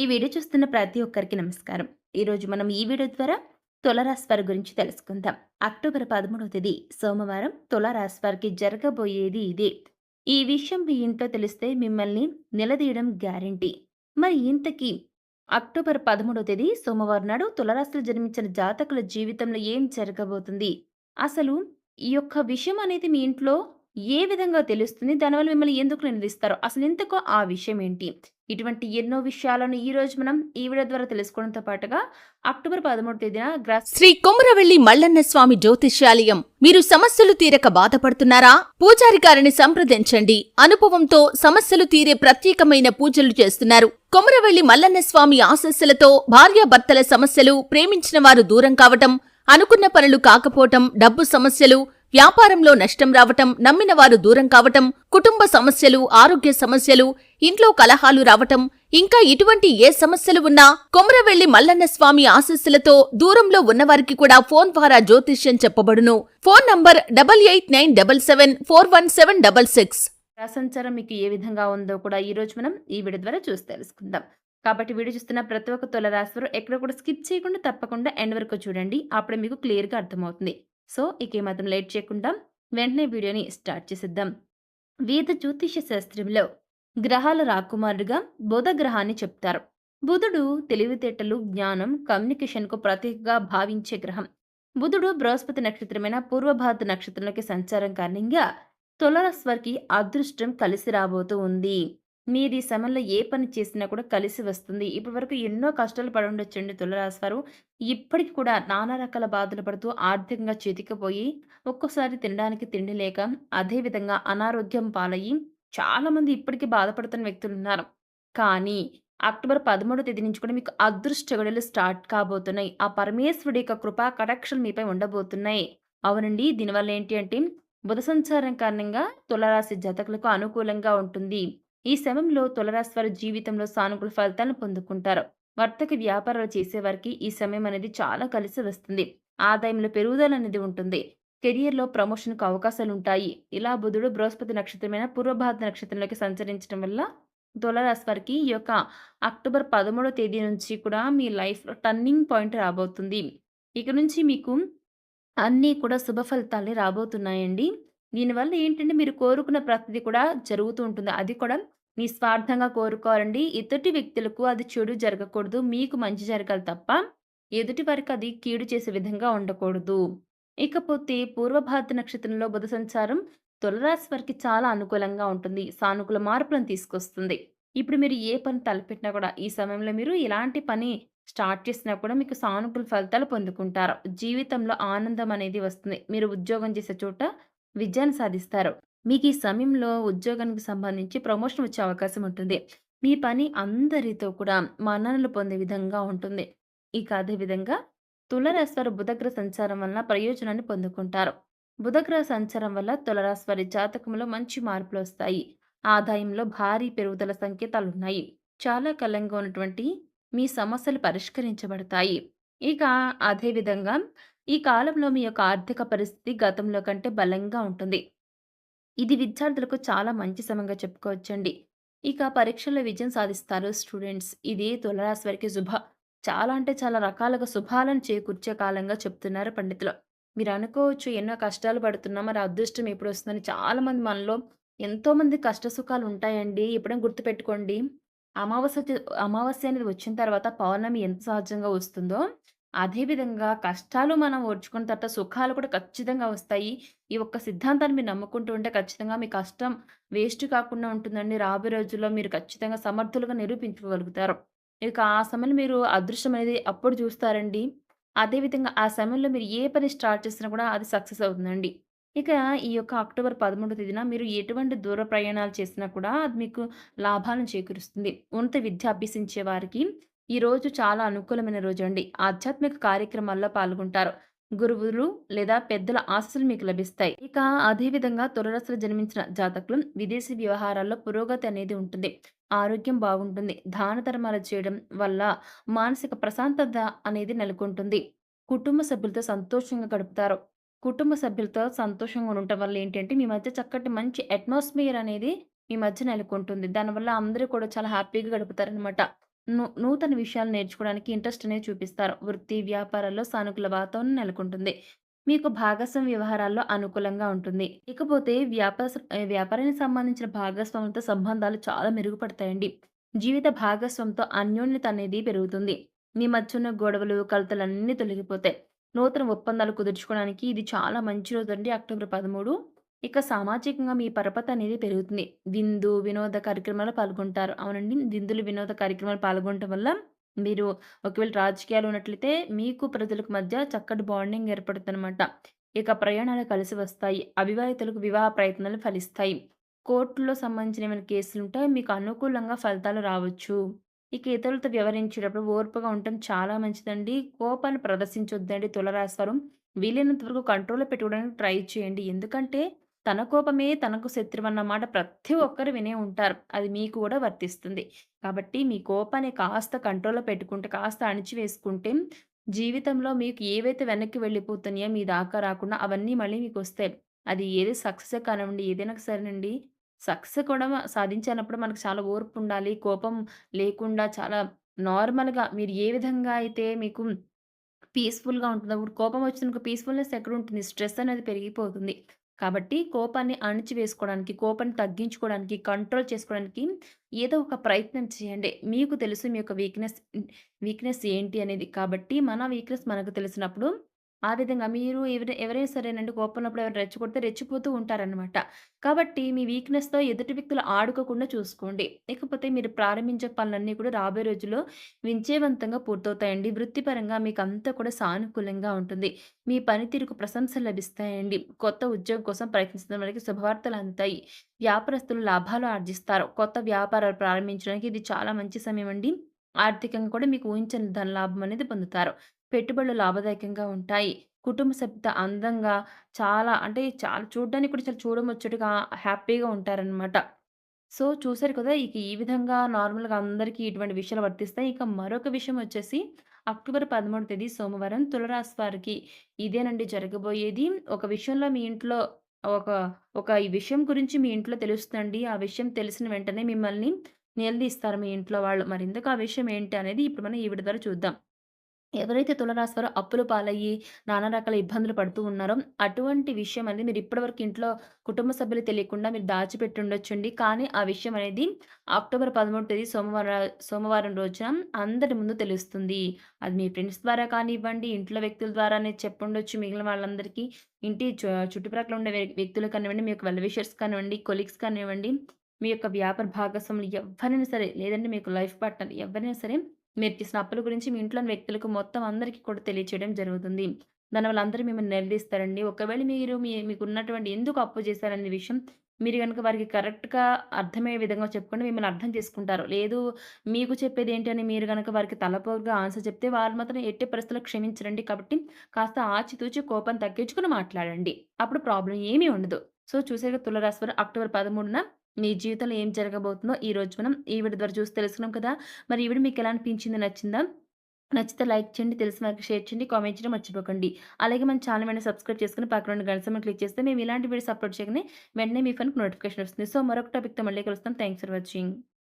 ఈ వీడియో చూస్తున్న ప్రతి ఒక్కరికి నమస్కారం. ఈరోజు మనం ఈ వీడియో ద్వారా తులరాశి వారి గురించి తెలుసుకుందాం. అక్టోబర్ పదమూడవ తేదీ సోమవారం తులరాశి వారికి జరగబోయేది ఇదే. ఈ విషయం మీ ఇంట్లో తెలిస్తే మిమ్మల్ని నిలదీయడం గ్యారంటీ. మరి ఇంతకీ అక్టోబర్ పదమూడవ తేదీ సోమవారం నాడు తులరాశిలో జన్మించిన జాతకుల జీవితంలో ఏం జరగబోతుంది? అసలు ఈ యొక్క విషయం అనేది మీ ఇంట్లో ఏ విధంగా తెలుస్తుంది? దానివల్ల మిమ్మల్ని ఎందుకు నిలదీస్తారు? అసలు ఎందుకో ఆ విషయం ఏంటి? ఇటువంటి ఎన్నో విషయాలను ఈ రోజు మనం ఈ వీడియో ద్వారా తెలుసుకోవడంతో పాటుగా అక్టోబర్ పదమూడు తేదీన శ్రీ కొమరవెల్లి మల్లన్న స్వామి జ్యోతిష్యాలయం. మీరు సమస్యలు తీరక బాధపడుతున్నారా? పూజారి గారిని సంప్రదించండి. అనుభవంతో సమస్యలు తీరే ప్రత్యేకమైన పూజలు చేస్తున్నారు. కొమరవెల్లి మల్లన్న స్వామి ఆశస్సులతో భార్యాభర్తల సమస్యలు ప్రేమించిన వారు దూరం కావటం అనుకున్న పనులు కాకపోవటం డబ్బు సమస్యలు వ్యాపారంలో నష్టం రావటం నమ్మిన వారు దూరం కావటం కుటుంబ సమస్యలు ఆరోగ్య సమస్యలు ఇంట్లో కలహాలు రావటం ఇంకా ఇటువంటి ఏ సమస్యలు ఉన్నా కొమరవెల్లి మల్లన్న స్వామి ఆశస్సులతో దూరంలో ఉన్నవారికి కూడా ఫోన్ ద్వారా జ్యోతిష్యం చెప్పబడును. Phone number double eight nine double seven four one seven double six. సంచారం మీకు ఏ విధంగా ఉందో కూడా ఈ రోజు మనం ఈ వీడియో ద్వారా చూసి తెలుసుకుందాం. కాబట్టి వీడియో చూస్తున్న ప్రతి ఒక్క తుల రాశివారు ఎక్కడ కూడా స్కిప్ చేయకుండా తప్పకుండా ఎండ్ వరకు చూడండి. అప్పుడే మీకు క్లియర్గా అర్థమవుతుంది. సో ఇక ఏమాత్రం లేట్ చేయకుండా వెంటనే వీడియోని స్టార్ట్ చేసిద్దాం. వేద జ్యోతిష శాస్త్రంలో గ్రహాల రాకుమారుడుగా బుధ గ్రహాన్ని చెప్తారు. బుధుడు తెలివితేటలు జ్ఞానం కమ్యూనికేషన్కు ప్రతీకగా భావించే గ్రహం. బుధుడు బృహస్పతి నక్షత్రమైన పూర్వభారత నక్షత్రంలోకి సంచారం కారణంగా తులరస్వర్కి వారికి అదృష్టం కలిసి రాబోతూ ఉంది. మీరు ఈ సమయంలో ఏ పని చేసినా కూడా కలిసి వస్తుంది. ఇప్పటి వరకు ఎన్నో కష్టాలు పడి ఉండొచ్చండి తులరాశివారు ఇప్పటికి కూడా నానా రకాల బాధలు పడుతూ ఆర్థికంగా చితికిపోయి ఒక్కోసారి తినడానికి తిండి లేక అదేవిధంగా అనారోగ్యం పాలయ్యి చాలామంది ఇప్పటికీ బాధపడుతున్న వ్యక్తులు ఉన్నారు కానీ అక్టోబర్ పదమూడో తేదీ నుంచి కూడా మీకు అదృష్ట గడులు స్టార్ట్ కాబోతున్నాయి. ఆ పరమేశ్వరుడి యొక్క కృపా కటాక్షలు మీపై ఉండబోతున్నాయి. అవునండి. దీనివల్ల ఏంటి అంటే బుధ సంచారం కారణంగా తులరాశి జాతకులకు అనుకూలంగా ఉంటుంది. ఈ సమయంలో తులరాశి వారి జీవితంలో సానుకూల ఫలితాలను పొందుకుంటారు. వర్తక వ్యాపారాలు చేసేవారికి ఈ సమయం అనేది చాలా కలిసి వస్తుంది. ఆదాయంలో పెరుగుదల అనేది ఉంటుంది. కెరియర్లో ప్రమోషన్కు అవకాశాలుంటాయి. ఇలా బుధుడు బృహస్పతి నక్షత్రమైన పూర్వభారత నక్షత్రంలోకి సంచరించడం వల్ల తులరాశి వారికి ఈ యొక్క అక్టోబర్ పదమూడో తేదీ నుంచి కూడా మీ లైఫ్లో టర్నింగ్ పాయింట్ రాబోతుంది. ఇక నుంచి మీకు అన్నీ కూడా శుభ ఫలితాలే రాబోతున్నాయండి. దీనివల్ల ఏంటంటే మీరు కోరుకున్న ప్రతిదీ కూడా జరుగుతూ ఉంటుంది. అది కూడా నిస్వార్థంగా కోరుకోవాలండి. ఎదుటి వ్యక్తులకు అది చెడు జరగకూడదు. మీకు మంచి జరగాలి తప్ప ఎదుటి వారికి అది కీడు చేసే విధంగా ఉండకూడదు. ఇకపోతే పూర్వభారత నక్షత్రంలో బుధ సంచారం తులరాశి వారికి చాలా అనుకూలంగా ఉంటుంది. సానుకూల మార్పులను తీసుకొస్తుంది. ఇప్పుడు మీరు ఏ పని తలపెట్టినా కూడా ఈ సమయంలో మీరు ఎలాంటి పని స్టార్ట్ చేసినా కూడా మీకు సానుకూల ఫలితాలు పొందుకుంటారు. జీవితంలో ఆనందం అనేది వస్తుంది. మీరు ఉద్యోగం చేసే చోట విజయాన్ని సాధిస్తారు. మీకు ఈ సమయంలో ఉద్యోగానికి సంబంధించి ప్రమోషన్ వచ్చే అవకాశం ఉంటుంది. మీ పని అందరితో కూడా మన్ననలు పొందే విధంగా ఉంటుంది. ఇక అదేవిధంగా తులరాశివారు బుధగ్రహ సంచారం వలన ప్రయోజనాన్ని పొందుకుంటారు. బుధగ్రహ సంచారం వల్ల తులరాశివారి జాతకంలో మంచి మార్పులు వస్తాయి. ఆదాయంలో భారీ పెరుగుదల సంకేతాలు ఉన్నాయి చాలా కలంగా ఉన్నటువంటి మీ సమస్యలు పరిష్కరించబడతాయి. ఇక అదేవిధంగా ఈ కాలంలో మీ యొక్క ఆర్థిక పరిస్థితి గతంలో కంటే బలంగా ఉంటుంది. ఇది విద్యార్థులకు చాలా మంచి సమయంగా చెప్పుకోవచ్చండి. ఇక పరీక్షల్లో విజయం సాధిస్తారు స్టూడెంట్స్. ఇది తులరాశి వారికి శుభ చాలా అంటే చాలా రకాలుగా శుభాలను చేకూర్చే కాలంగా చెప్తున్నారు పండితులు. మీరు అనుకోవచ్చు ఎన్నో కష్టాలు పడుతున్నాం మరి అదృష్టం ఎప్పుడు వస్తుందని చాలామంది మనలో ఎంతోమంది కష్ట సుఖాలు ఉంటాయండి. ఎప్పుడైనా గుర్తుపెట్టుకోండి. అమావాస్య అమావాస్య అనేది వచ్చిన తర్వాత పౌర్ణమి ఎంత సహజంగా వస్తుందో అదేవిధంగా కష్టాలు మనం ఓర్చుకున్న తర్వాత సుఖాలు కూడా ఖచ్చితంగా వస్తాయి. ఈ ఒక్క సిద్ధాంతాన్ని మీరు నమ్ముకుంటూ ఉంటే ఖచ్చితంగా మీ కష్టం వేస్ట్ కాకుండా ఉంటుందండి. రాబోయే రోజుల్లో మీరు ఖచ్చితంగా సమర్థులుగా నిరూపించుకోగలుగుతారు. ఇక ఆ సమయంలో మీరు అదృష్టం అనేది అప్పుడు చూస్తారండి. అదేవిధంగా ఆ సమయంలో మీరు ఏ పని స్టార్ట్ చేసినా కూడా అది సక్సెస్ అవుతుందండి. ఇక ఈ యొక్క అక్టోబర్ పదమూడవ తేదీన మీరు ఎటువంటి దూర ప్రయాణాలు చేసినా కూడా అది మీకు లాభాలను చేకూరుస్తుంది. ఉన్నత విద్య అభ్యసించే వారికి ఈ రోజు చాలా అనుకూలమైన రోజు అండి. ఆధ్యాత్మిక కార్యక్రమాల్లో పాల్గొంటారు. గురువులు లేదా పెద్దల ఆశలు మీకు లభిస్తాయి. ఇక అదేవిధంగా తులరసలు జన్మించిన జాతకులు విదేశీ వ్యవహారాల్లో పురోగతి అనేది ఉంటుంది. ఆరోగ్యం బాగుంటుంది. దాన ధర్మాలు చేయడం వల్ల మానసిక ప్రశాంతత అనేది నెలకొంటుంది. కుటుంబ సభ్యులతో సంతోషంగా గడుపుతారు. కుటుంబ సభ్యులతో సంతోషంగా ఉండటం వల్ల ఏంటంటే మీ మధ్య చక్కటి మంచి అట్మాస్ఫియర్ అనేది మీ మధ్య నెలకొంటుంది. దానివల్ల అందరూ కూడా చాలా హ్యాపీగా గడుపుతారనమాట నూ నూతన విషయాలు నేర్చుకోవడానికి ఇంట్రెస్ట్ అనేది చూపిస్తారు. వృత్తి, వ్యాపారాల్లో సానుకూల వాతావరణం నెలకొంటుంది. మీకు భాగస్వామ్య వ్యవహారాల్లో అనుకూలంగా ఉంటుంది. ఇకపోతే వ్యాపార వ్యాపారానికి సంబంధించిన భాగస్వామ్యంతో సంబంధాలు చాలా మెరుగుపడతాయండి. జీవిత భాగస్వంతో అన్యోన్యత అనేది పెరుగుతుంది. మీ మధ్య ఉన్న గొడవలు, కలతలన్నీ తొలగిపోతాయి. నూతన ఒప్పందాలు కుదుర్చుకోవడానికి ఇది చాలా మంచి రోజు అండి అక్టోబర్ 13. ఇక సామాజికంగా మీ పరపతి అనేది పెరుగుతుంది. విందు, వినోద కార్యక్రమాలు పాల్గొంటారు. అవునండి. విందులు, వినోద కార్యక్రమాలు పాల్గొనటం వల్ల మీరు ఒకవేళ రాజకీయాలు ఉన్నట్లయితే మీకు ప్రజలకు మధ్య చక్కటి బాండింగ్ ఏర్పడుతుందన్నమాట ఇక ప్రయాణాలు కలిసి వస్తాయి. అవివాహితులకు వివాహ ప్రయత్నాలు ఫలిస్తాయి. కోర్టులో సంబంధించిన ఏమైనా కేసులు ఉంటే మీకు అనుకూలంగా ఫలితాలు రావచ్చు. ఇక ఇతరులతో వ్యవహరించేటప్పుడు ఓర్పుగా ఉండటం చాలా మంచిదండి. కోపాన్ని ప్రదర్శించొద్దండి తులరాశి వారు. వీలైనంత వరకు కంట్రోల్‌లో పెట్టుకోవడానికి ట్రై చేయండి. ఎందుకంటే తన కోపమే తనకు శత్రువన్న మాట ప్రతి ఒక్కరు వినే ఉంటారు. అది మీకు కూడా వర్తిస్తుంది. కాబట్టి మీ కోపాన్ని కాస్త కంట్రోల్‌లో పెట్టుకుంటే, కాస్త అణిచివేసుకుంటే జీవితంలో మీకు ఏవైతే వెనక్కి వెళ్ళిపోతున్నాయో మీ దాకా రాకుండా అవన్నీ మళ్ళీ మీకొస్తాయి. అది ఏది సక్సెసే కానివ్వండి, ఏదైనా సరేనండి. సక్సెస్ కూడా సాధించాలన్నప్పుడు మనకు చాలా ఓర్పు ఉండాలి. కోపం లేకుండా చాలా నార్మల్‌గా మీరు ఏ విధంగా అయితే మీకు పీస్‌ఫుల్‌గా ఉంటుందో, ఇప్పుడు కోపం వచ్చిందనుకో పీస్‌ఫుల్‌నెస్ ఎక్కడుంటుంది? స్ట్రెస్ అనేది పెరిగిపోతుంది. కాబట్టి కోపాన్ని అణిచివేసుకోవడానికి, కోపాన్ని తగ్గించుకోవడానికి, కంట్రోల్ చేసుకోవడానికి ఏదో ఒక ప్రయత్నం చేయండి. మీకు తెలుసు మీ యొక్క వీక్‌నెస్ వీక్‌నెస్ ఏంటి అనేది. కాబట్టి మన వీక్‌నెస్ మనకు తెలిసినప్పుడు ఆ విధంగా మీరు ఎవరి ఎవరైనా సరేనండి కోపంలో ఎవరైనా రెచ్చగొడితే రెచ్చిపోతూ ఉంటారనమాట. కాబట్టి మీ వీక్‌నెస్‌తో ఎదుటి వ్యక్తులు ఆడుకోకుండా చూసుకోండి. ఇకపోతే మీరు ప్రారంభించే పనులన్నీ కూడా రాబోయే రోజుల్లో విజయవంతంగా పూర్తవుతాయండి. వృత్తిపరంగా మీకు అంతా కూడా సానుకూలంగా ఉంటుంది. మీ పనితీరుకు ప్రశంసలు లభిస్తాయండి. కొత్త ఉద్యోగం కోసం ప్రయత్నిస్తున్న వారికి శుభవార్తలు అందుతాయి. వ్యాపారస్తులు లాభాలు ఆర్జిస్తారు. కొత్త వ్యాపారాలు ప్రారంభించడానికి ఇది చాలా మంచి సమయం అండి. ఆర్థికంగా కూడా మీకు ఊహించని ధనలాభం అనేది పొందుతారు. పెట్టుబడులు లాభదాయకంగా ఉంటాయి. కుటుంబ సభ్యులతో అందంగా చాలా అంటే చాలా చూడ్డానికి కూడా చాలా చూడముచ్చటగా హ్యాపీగా ఉంటారనమాట. సో, చూసారు కదా! ఇక ఈ విధంగా నార్మల్‌గా అందరికీ ఇటువంటి విషయాలు వర్తిస్తాయి. ఇక మరొక విషయం వచ్చేసి అక్టోబర్ 13 తేదీ సోమవారం తులరాశి వారికి ఇదేనండి జరగబోయేది. ఒక విషయంలో మీ ఇంట్లో ఒక ఒక ఈ విషయం గురించి మీ ఇంట్లో తెలుస్తుందండి. ఆ విషయం తెలిసిన వెంటనే మిమ్మల్ని నిలదీస్తారు మీ ఇంట్లో వాళ్ళు. మరెందుకు ఆ విషయం ఏంటి అనేది ఇప్పుడు మనం ఈవిడ ద్వారా చూద్దాం. ఎవరైతే తులారాశి అప్పులు అప్పుల పాలయ్యి నానా రకాల ఇబ్బందులు పడుతూ ఉన్నారో, అటువంటి విషయం అనేది మీరు ఇప్పటివరకు ఇంట్లో కుటుంబ సభ్యులు తెలియకుండా మీరు దాచిపెట్టి ఉండొచ్చండి. కానీ ఆ విషయం అనేది అక్టోబర్ 13 తేదీ సోమవారం సోమవారం రోజున అందరి ముందు తెలుస్తుంది. అది మీ ఫ్రెండ్స్ ద్వారా కానివ్వండి, ఇంట్లో వ్యక్తుల ద్వారానే చెప్పుండొచ్చు మిగిలిన వాళ్ళందరికీ. ఇంటి చు చుట్టుప్రక్కల ఉండే వ్యక్తులు కానివ్వండి, మీ యొక్క వెల్విషర్స్ కానివ్వండి, కొలీగ్స్ కానివ్వండి, మీ యొక్క వ్యాపార భాగస్వాములు ఎవరైనా సరే, లేదంటే మీకు లైఫ్ పార్ట్నర్ ఎవరైనా సరే మీరు చేసిన అప్పుల గురించి మీ ఇంట్లోని వ్యక్తులకు మొత్తం అందరికీ కూడా తెలియచేయడం జరుగుతుంది. దానివల్ల అందరూ మిమ్మల్ని నిలదీస్తారండి. ఒకవేళ మీరు మీ ఉన్నటువంటి ఎందుకు అప్పు చేశారనే విషయం మీరు కనుక వారికి కరెక్ట్‌గా అర్థమయ్యే విధంగా చెప్పుకుంటే మిమ్మల్ని అర్థం చేసుకుంటారు. లేదు మీకు చెప్పేదేంటి అని మీరు కనుక వారికి తలపోరుగా ఆన్సర్ చెప్తే వాళ్ళు మాత్రం ఎట్టి పరిస్థితుల్లో క్షమించరండి. కాబట్టి కాస్త ఆచితూచి కోపం తగ్గించుకుని మాట్లాడండి. అప్పుడు ప్రాబ్లం ఏమీ ఉండదు. సో, చూసేగా తులారాశి వారు అక్టోబర్ 13న మీ జీవితంలో ఏం జరగబోతుందో ఈరోజు మనం ఈ వీడియో ద్వారా చూసి తెలుసుకున్నాం కదా! మరి ఈ వీడియో మీకు ఎలా అనిపించింది? నచ్చిందా? నచ్చితే లైక్ చేయండి. తెలిసిన వారికి షేర్ చేయండి. కామెంట్ చేయడం మర్చిపోకండి. అలాగే మన ఛానల్ వెంటనే సబ్స్క్రైబ్ చేసుకొని పక్కన రెండు గంట సింబల్ క్లిక్ చేస్తే మేము ఇలాంటి వీడియోస్ అప్లోడ్ చేయగానే వెంటనే మీ ఫోన్‌కి నోటిఫికేషన్ వస్తుంది. సో, మరొక టాపిక్‌తో మళ్ళీ కలుస్తాం. Thanks for watching.